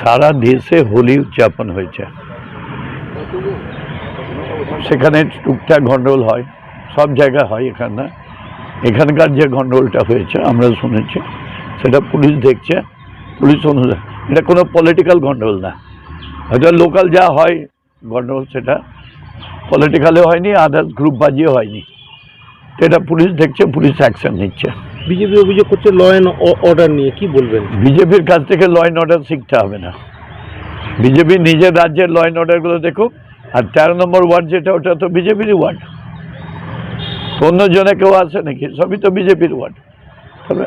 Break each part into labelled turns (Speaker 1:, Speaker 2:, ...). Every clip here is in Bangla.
Speaker 1: সারা দেশে হোলি উদযাপন হয়েছে। সেখানে টুকটাক গন্ডগোল হয়, সব জায়গায় হয় এখানে। এখানকার যে গন্ডগোলটা হয়েছে, আমরা শুনেছি, সেটা পুলিশ দেখছে। পুলিশ অনুযায়ী এটা কোনো পলিটিক্যাল গন্ডগোল না। হয়তো লোকাল যা হয় গন্ডগোল সেটা পলিটিক্যালে হয়নি আদার্স গ্রুপ বাজিয়ে হয়নি। এটা পুলিশ দেখছে, পুলিশ অ্যাকশন নিচ্ছে।
Speaker 2: বিজেপি অভিযোগ করছে ল অর্ডার নিয়ে, কি বলবেন?
Speaker 1: বিজেপির কাছ থেকে ল অ্যান্ড অর্ডার শিখতে হবে না। বিজেপি নিজের রাজ্যের ল অ্যান্ড অর্ডারগুলো দেখুক, আর তেরো নম্বর ওয়ার্ড যেটা, ওটা তো বিজেপিরই ওয়ার্ড। অন্য জনে কেউ আছে নাকি? সবই তো বিজেপির ওয়ার্ড। তবে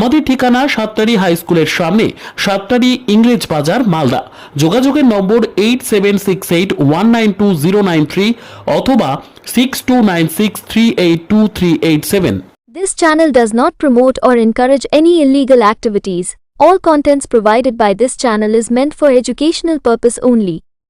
Speaker 3: আমাদের ঠিকানা সাতটারি হাই স্কুলের সামনে সাতটারি ইংরেজ বাজার মালদা যোগাযোগের নম্বর eight seven six eight one nine two zero nine three অথবা six two nine six three eight two three eight seven
Speaker 4: This channel does not promote or encourage any illegal activities. All contents provided by this channel is meant for educational purpose only.